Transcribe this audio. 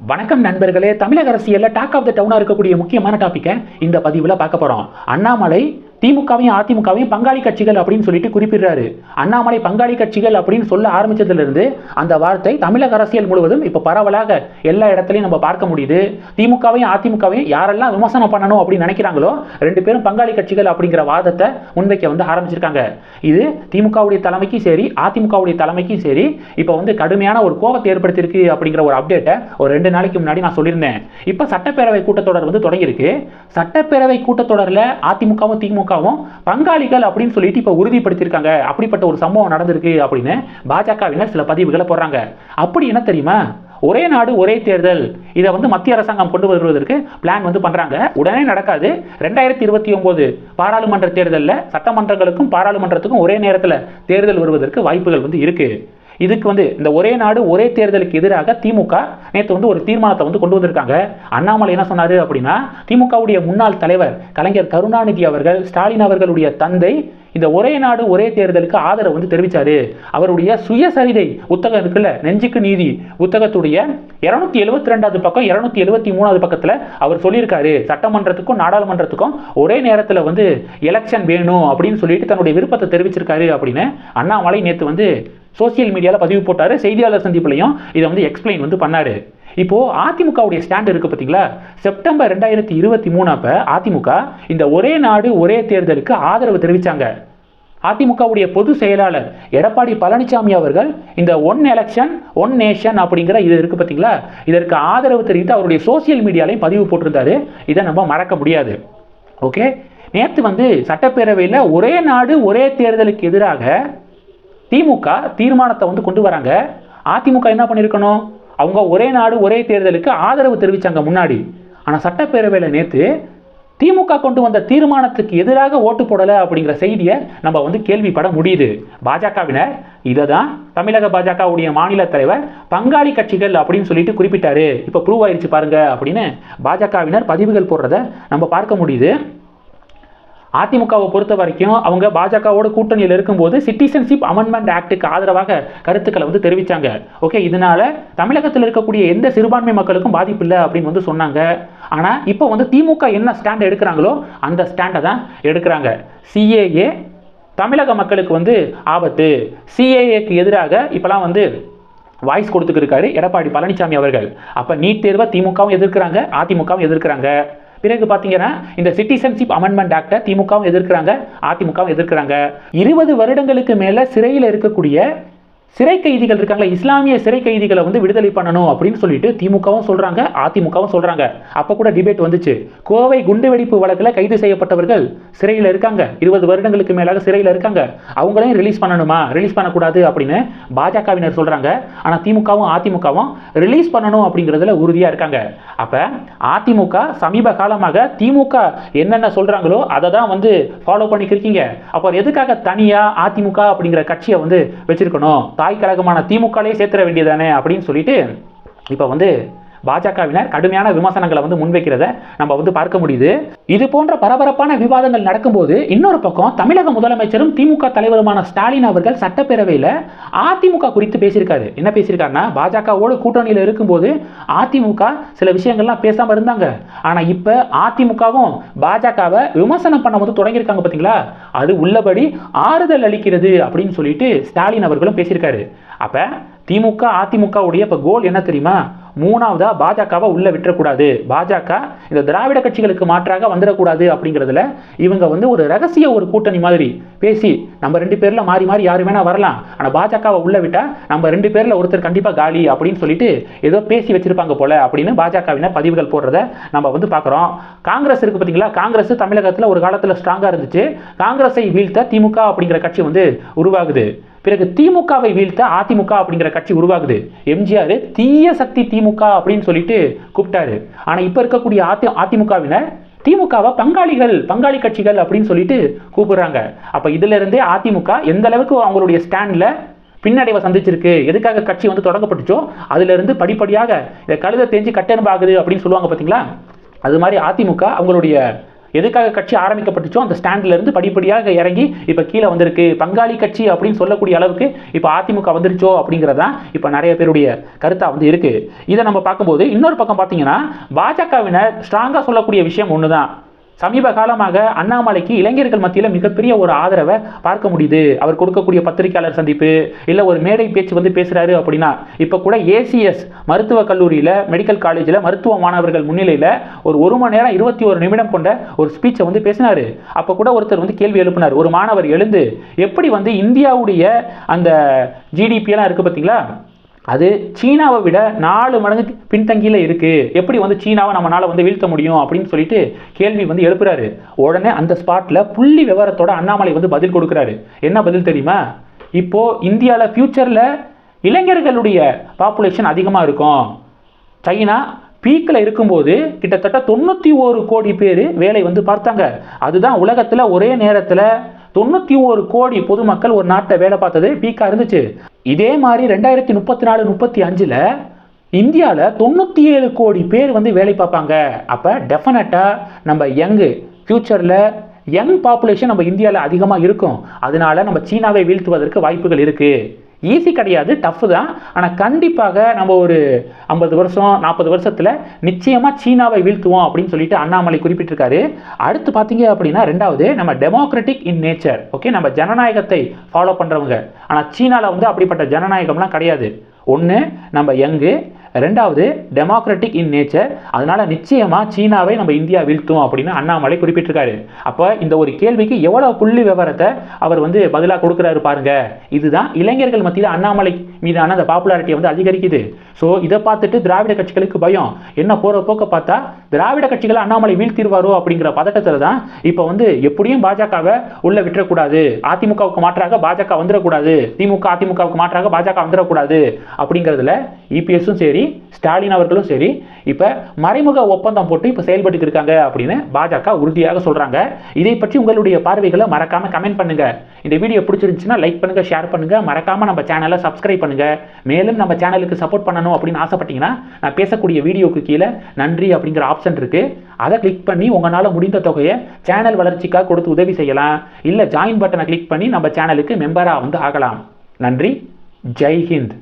வணக்கம் நண்பர்களே தமிழக அரசியலில் டாக் ஆஃப் த டவுனாக இருக்கக்கூடிய முக்கியமான டாபிக்கை இந்த பதிவில் பார்க்க போகிறோம் அண்ணாமலை திமுகவையும் அதிமுகவையும் பங்காளி கட்சிகள் அப்படின்னு சொல்லிட்டு குறிப்பிடுறாரு. அண்ணாமலை பங்காளி கட்சிகள் அப்படின்னு சொல்ல ஆரம்பிச்சதுலேருந்து அந்த வார்த்தை தமிழக அரசியல் முழுவதும் இப்போ பரவலாக எல்லா இடத்துலையும் நம்ம பார்க்க முடியுது. திமுகவையும் அதிமுகவையும் யாரெல்லாம் விமர்சனம் பண்ணணும் அப்படின்னு நினைக்கிறாங்களோ ரெண்டு பேரும் பங்காளி கட்சிகள் அப்படிங்கிற வாதத்தை முன்வைக்க வந்து ஆரம்பிச்சிருக்காங்க. இது திமுகவுடைய தலைமைக்கும் சரி அதிமுகவுடைய தலைமைக்கும் சரி இப்போ வந்து கடுமையான ஒரு கோபத்தை ஏற்படுத்தியிருக்கு அப்படிங்கிற ஒரு அப்டேட்டை ஒரு ரெண்டு நாளைக்கு முன்னாடி நான் சொல்லியிருந்தேன். இப்போ சட்டப்பேரவை கூட்டத்தொடர் வந்து தொடங்கியிருக்கு. சட்டப்பேரவை கூட்டத்தொடரில் அதிமுகவும் திமுக திமுகவும் பங்காளிகள் அப்படின்னு சொல்லிட்டு இப்போ உறுதிப்படுத்தியிருக்காங்க. அப்படிப்பட்ட ஒரு சம்பவம் நடந்திருக்கு அப்படின்னு பாஜகவினர் சில பதிவுகளை போடுறாங்க. அப்படி என்ன தெரியுமா? ஒரே நாடு ஒரே தேர்தல். இதை வந்து மத்திய அரசாங்கம் கொண்டு வருவதற்கு பிளான் வந்து பண்றாங்க. உடனே நடக்காது. ரெண்டாயிரத்தி இருபத்தி ஒன்பது பாராளுமன்ற தேர்தலில் சட்டமன்றங்களுக்கும் பாராளுமன்றத்துக்கும் ஒரே நேரத்தில் தேர்தல் வருவதற்கு வாய்ப்புகள் வந்து இருக்குது இதுக்கு வந்து இந்த ஒரே நாடு ஒரே தேர்தலுக்கு எதிராக திமுக நேற்று வந்து ஒரு தீர்மானத்தை வந்து கொண்டு வந்திருக்காங்க. அண்ணாமலை என்ன சொன்னார் அப்படின்னா திமுகவுடைய முன்னாள் தலைவர் கலைஞர் கருணாநிதி அவர்கள் ஸ்டாலின் அவர்களுடைய தந்தை இந்த ஒரே நாடு ஒரே தேர்தலுக்கு ஆதரவு வந்து தெரிவித்தார் அவருடைய சுயசரிதை புத்தகம் இருக்குல்ல நெஞ்சுக்கு நீதி புத்தகத்துடைய இரநூத்தி எழுபத்தி ரெண்டாவது பக்கம் இரநூத்தி எழுபத்தி மூணாவது பக்கத்தில் அவர் சொல்லியிருக்காரு. சட்டமன்றத்துக்கும் நாடாளுமன்றத்துக்கும் ஒரே நேரத்தில் வந்து எலெக்ஷன் வேணும் அப்படின்னு சொல்லிட்டு தன்னுடைய விருப்பத்தை தெரிவிச்சிருக்காரு அப்படின்னு அண்ணாமலை நேற்று வந்து சோசியல் மீடியாவில் பதிவு போட்டார் செய்தியாளர் சந்திப்புலையும் இதை வந்து எக்ஸ்பிளைன் வந்து பண்ணாரு. இப்போது அதிமுகவுடைய ஸ்டாண்ட் இருக்குது பார்த்தீங்களா செப்டம்பர் ரெண்டாயிரத்தி இருபத்தி மூணு அப்போ அதிமுக இந்த ஒரே நாடு ஒரே தேர்தலுக்கு ஆதரவு தெரிவித்தாங்க அதிமுகவுடைய பொது செயலாளர் எடப்பாடி பழனிசாமி அவர்கள் இந்த ஒன் எலெக்ஷன் ஒன் நேஷன் அப்படிங்கிற இது இருக்குது பார்த்தீங்களா இதற்கு ஆதரவு தெரிவித்து அவருடைய சோசியல் மீடியாலையும் பதிவு போட்டிருந்தாரு. இதை நம்ம மறக்க முடியாது. ஓகே நேற்று வந்து சட்டப்பேரவையில் ஒரே நாடு ஒரே தேர்தலுக்கு எதிராக திமுக தீர்மானத்தை வந்து கொண்டு வராங்க. அதிமுக என்ன பண்ணியிருக்கணும் அவங்க ஒரே நாடு ஒரே தேர்தலுக்கு ஆதரவு தெரிவித்தாங்க முன்னாடி. ஆனால் சட்டப்பேரவையில் நேற்று திமுக கொண்டு வந்த தீர்மானத்துக்கு எதிராக ஓட்டு போடலை அப்படிங்கிற செய்தியை நம்ம வந்து கேள்விப்பட முடியுது. பாஜகவினர் இதை தான் தமிழக பாஜகவுடைய மாநில தலைவர் பங்காளி கட்சிகள் அப்படின்னு சொல்லிட்டு குறிப்பிட்டாரு. இப்போ ப்ரூவ் ஆயிடுச்சு பாருங்க அப்படின்னு பாஜகவினர் பதிவுகள் போடுறத நம்ம பார்க்க முடியுது. அதிமுகவை பொறுத்த வரைக்கும் அவங்க பாஜகவோட கூட்டணியில் இருக்கும்போது சிட்டிசன்ஷிப் அமெண்ட்மெண்ட் ஆக்டுக்கு ஆதரவாக கருத்துக்களை வந்து தெரிவித்தாங்க ஓகே இதனால தமிழகத்தில் இருக்கக்கூடிய எந்த சிறுபான்மை மக்களுக்கும் பாதிப்பு இல்லை அப்படின்னு வந்து சொன்னாங்க. ஆனால் இப்போ வந்து திமுக என்ன ஸ்டாண்ட் எடுக்கிறாங்களோ அந்த ஸ்டாண்டை தான் எடுக்கிறாங்க. சிஏஏ தமிழக மக்களுக்கு வந்து ஆபத்து. சிஏஏக்கு எதிராக இப்போலாம் வந்து வாய்ஸ் கொடுத்துக்கிருக்காரு எடப்பாடி பழனிசாமி அவர்கள். அப்போ நீட் தேர்வை திமுகவும் எதிர்க்கிறாங்க அதிமுகவும் எதிர்க்கிறாங்க. பிறகு பார்த்தீங்கன்னா இந்த சிட்டிசன்ஷிப் அமெண்ட்மெண்ட் ஆக்டை திமுகவும் எதிர்க்கிறாங்க அதிமுகவும் எதிர்க்கிறாங்க. இருபது வருடங்களுக்கு மேலே சிறையில் இருக்கக்கூடிய சிறை கைதிகள் இருக்காங்களா இஸ்லாமிய சிறை கைதிகளை வந்து விடுதலை பண்ணணும் அப்படின்னு சொல்லிட்டு திமுகவும் சொல்றாங்க அதிமுகவும் சொல்றாங்க. அப்போ கூட டிபேட் வந்துச்சு. கோவை குண்டுவெடிப்பு வழக்கில் கைது செய்யப்பட்டவர்கள் சிறையில் இருக்காங்க. இருபது வருடங்களுக்கு மேலாக சிறையில் இருக்காங்க. அவங்களையும் ரிலீஸ் பண்ணணுமா? ரிலீஸ் பண்ணக்கூடாது அப்படின்னு பாஜகவினர் சொல்றாங்க. ஆனால் திமுகவும் அதிமுகவும் ரிலீஸ் பண்ணணும் அப்படிங்கிறதுல உறுதியாக இருக்காங்க. அப்போ அதிமுக சமீப காலமாக திமுக என்னென்ன சொல்றாங்களோ அதை தான் வந்து ஃபாலோ பண்ணிக்கிருக்கீங்க அப்போ எதுக்காக தனியாக அதிமுக அப்படிங்கிற கட்சியை வந்து வச்சிருக்கணும்? தாய் கழகமான திமுகலே சேர்த்துற வேண்டியதானே அப்படின்னு சொல்லிட்டு இப்போ வந்து பாஜகவினர் கடுமையான விமர்சனங்களை வந்து முன்வைக்கிறத நம்ம வந்து பார்க்க முடியுது. இது போன்ற பரபரப்பான விவாதங்கள் நடக்கும்போது இன்னொரு பக்கம் தமிழக முதலமைச்சரும் திமுக தலைவருமான ஸ்டாலின் அவர்கள் சட்டப்பேரவையில் அதிமுக குறித்து பேசியிருக்காரு. என்ன பேசியிருக்காருன்னா பாஜகவோடு கூட்டணியில் இருக்கும்போது அதிமுக சில விஷயங்கள்லாம் பேசாமல் இருந்தாங்க. ஆனால் இப்போ அதிமுகவும் பாஜகவை விமர்சனம் பண்ண வந்து தொடங்கியிருக்காங்க பார்த்தீங்களா அது உள்ளபடி ஆறுதல் அளிக்கிறது அப்படின்னு சொல்லிட்டு ஸ்டாலின் அவர்களும் பேசியிருக்காரு. அப்போ திமுக அதிமுகவுடைய இப்போ கோல் என்ன தெரியுமா? மூணாவதா பாஜகவை உள்ள விட்டுறக்கூடாது. பாஜக இந்த திராவிட கட்சிகளுக்கு மாற்றாக வந்துடக்கூடாது அப்படிங்கிறதுல இவங்க வந்து ஒரு ரகசிய ஒரு கூட்டணி மாதிரி பேசி நம்ம ரெண்டு பேர்ல மாறி மாறி யாரு வேணா வரலாம். ஆனால் பாஜகவை உள்ள விட்டா நம்ம ரெண்டு பேர்ல ஒருத்தர் கண்டிப்பா காலி அப்படின்னு சொல்லிட்டு ஏதோ பேசி வச்சிருப்பாங்க போல அப்படின்னு பாஜகவினர் பதிவுகள் போடுறத நம்ம வந்து பார்க்குறோம். காங்கிரஸ் இருக்கு பார்த்தீங்களா காங்கிரஸ் தமிழகத்தில் ஒரு காலத்தில் ஸ்ட்ராங்காக இருந்துச்சு. காங்கிரஸை வீழ்த்த திமுக அப்படிங்கிற கட்சி வந்து உருவாகுது. பிறகு திமுகவை வீழ்த்த அதிமுக அப்படிங்கிற கட்சி உருவாகுது. எம்ஜிஆர் தீய சக்தி திமுக அப்படின்னு சொல்லிட்டு கூப்பிட்டாரு. ஆனால் இப்போ இருக்கக்கூடிய அதி அதிமுகவினர் திமுகவை பங்காளிகள் பங்காளி கட்சிகள் அப்படின்னு சொல்லிட்டு கூப்பிடுறாங்க. அப்போ இதுல இருந்தே அதிமுக எந்த அளவுக்கு அவங்களுடைய ஸ்டாண்டில் பின்னடைவை சந்திச்சிருக்கு எதுக்காக கட்சி வந்து தொடங்கப்பட்டுச்சோ அதுலேருந்து படிப்படியாக இதை கழுத தேஞ்சு கட்டெரும்பாகுது அப்படின்னு சொல்லுவாங்க பார்த்தீங்களா அது மாதிரி அதிமுக அவங்களுடைய எதுக்காக கட்சி ஆரம்பிக்கப்பட்டுச்சோ அந்த ஸ்டாண்ட்லேருந்து படிப்படியாக இறங்கி இப்போ கீழே வந்திருக்கு. பங்காளி கட்சி அப்படின்னு சொல்லக்கூடிய அளவுக்கு இப்போ அதிமுக வந்துருச்சோ அப்படிங்கிறதான் இப்போ நிறைய பேருடைய கருத்தாக வந்து இருக்குது இதை நம்ம பார்க்கும்போது இன்னொரு பக்கம் பார்த்தீங்கன்னா பாஜகவினர் ஸ்ட்ராங்காக சொல்லக்கூடிய விஷயம் ஒன்று தான் சமீப காலமாக அண்ணாமலைக்கு இளைஞர்கள் மத்தியில் மிகப்பெரிய ஒரு ஆதரவை பார்க்க முடியுது. அவர் கொடுக்கக்கூடிய பத்திரிகையாளர் சந்திப்பு இல்லை ஒரு மேடை பேச்சு வந்து பேசுகிறாரு அப்படின்னா இப்போ கூட ஏசிஎஸ் மருத்துவக் கல்லூரியில் மெடிக்கல் காலேஜில் மருத்துவ மாணவர்கள் முன்னிலையில் ஒரு ஒரு மணி நேரம் இருபத்தி ஒரு நிமிடம் கொண்ட ஒரு ஸ்பீச்சை வந்து பேசினார். அப்போ கூட ஒருத்தர் வந்து கேள்வி எழுப்பினார். ஒரு மாணவர் எழுந்து எப்படி வந்து இந்தியாவுடைய அந்த ஜிடிபியெல்லாம் இருக்குது பார்த்தீங்களா அது சீனாவை விட நாலு மடங்கு பின்தங்கியில் இருக்குது எப்படி வந்து சீனாவை நம்மளால் வந்து வீழ்த்த முடியும் அப்படின்னு சொல்லிட்டு கேள்வி வந்து எழுப்புறாரு. உடனே அந்த ஸ்பாட்டில் புள்ளி விவரத்தோட அண்ணாமலை வந்து பதில் கொடுக்குறாரு. என்ன பதில் தெரியுமா? இப்போது இந்தியாவில் ஃப்யூச்சரில் இளைஞர்களுடைய பாப்புலேஷன் அதிகமாக இருக்கும். சைனா பீக்கில் இருக்கும்போது கிட்டத்தட்ட தொண்ணூற்றி ஒரு கோடி பேர் வேலை வந்து பார்த்தாங்க. அதுதான் உலகத்தில் ஒரே நேரத்தில் தொண்ணூற்றி ஒரு கோடி பொதுமக்கள் ஒரு நாட்டை வேலை பார்த்தது பீக்காக இருந்துச்சு. இதே மாதிரி ரெண்டாயிரத்தி முப்பத்தி நாலு முப்பத்தி அஞ்சில் இந்தியாவில் தொண்ணூற்றி ஏழு கோடி பேர் வந்து வேலை பார்ப்பாங்க. அப்போ டெஃபினட்டாக நம்ம யங்கு ஃப்யூச்சரில் யங் பாப்புலேஷன் நம்ம இந்தியாவில் அதிகமாக இருக்கும். அதனால நம்ம சீனாவை வீழ்த்துவதற்கு வாய்ப்புகள் இருக்குது ஈஸி கிடையாது டஃப் தான். ஆனால் கண்டிப்பாக நம்ம ஒரு ஐம்பது வருஷம் நாற்பது வருஷத்தில் நிச்சயமாக சீனாவை வீழ்த்துவோம் அப்படின்னு சொல்லிட்டு அண்ணாமலை குறிப்பிட்டிருக்காரு. அடுத்து பார்த்தீங்க அப்படின்னா ரெண்டாவது நம்ம டெமோக்ராட்டிக் இன் நேச்சர் ஓகே நம்ம ஜனநாயகத்தை ஃபாலோ பண்ணுறவங்க ஆனால் சீனாவில் வந்து அப்படிப்பட்ட ஜனநாயகம்லாம் கிடையாது. ஒன்று நம்ம யங்கு ரெண்டாவது டெமோக்ராட்டிக் இன் நேச்சர் அதனால நிச்சயமா சீனாவை நம்ம இந்தியா வீழ்த்தும் அப்படின்னு அண்ணாமலை குறிப்பிட்டிருக்காரு. அப்போ இந்த ஒரு கேள்விக்கு எவ்வளவு புள்ளி விவரத்தை அவர் வந்து பதிலாக கொடுக்குறாரு பாருங்க. இதுதான் இளைஞர்கள் மத்தியில் அண்ணாமலை மீதான அந்த பாப்புலாரிட்டியை வந்து அதிகரிக்குது. ஸோ இதை பார்த்துட்டு திராவிட கட்சிகளுக்கு பயம். என்ன போகிற போக்க பார்த்தா திராவிட கட்சிகளை அண்ணாமலை வீழ்த்திடுவாரோ அப்படிங்கிற பதட்டத்தில் தான் இப்போ வந்து எப்படியும் பாஜகவை உள்ள விட்டுறக்கூடாது. அதிமுகவுக்கு மாற்றாக பாஜக வந்துடக்கூடாது திமுக அதிமுகவுக்கு மாற்றாக பாஜக வந்துடக்கூடாது அப்படிங்கிறதுல இபிஎஸும் சரி ஸ்டாலின் அவர்களும் சரி இப்போ மறைமுக ஒப்பந்தம் போட்டு இப்போ செயல்பட்டு இருக்காங்க அப்படின்னு பாஜக உறுதியாக சொல்கிறாங்க இதை பற்றி உங்களுடைய பார்வைகளை மறக்காம கமெண்ட் பண்ணுங்க. இந்த வீடியோ பிடிச்சிருந்துச்சுன்னா லைக் பண்ணுங்க ஷேர் பண்ணுங்க. மறக்காம நம்ம சேனலை சப்ஸ்கிரைப் பண்ணுங்க. மேலும் நம்ம சேனலுக்கு சப்போர்ட் பண்ணணும் அப்படின்னு ஆசைப்பட்டீங்கன்னா நான் பேசக்கூடிய வீடியோக்கு கீழே நன்றி அப்படிங்கிற ஆப்ஷன் இருக்கு. அதை கிளிக் பண்ணி உங்களால் முடிந்த தொகையை சேனல் வளர்ச்சிக்காக கொடுத்து உதவி செய்யலாம். இல்லை ஜாயின் பட்டனை கிளிக் பண்ணி நம்ம சேனலுக்கு மெம்பராக வந்து ஆகலாம். நன்றி. ஜெய் ஹிந்த்.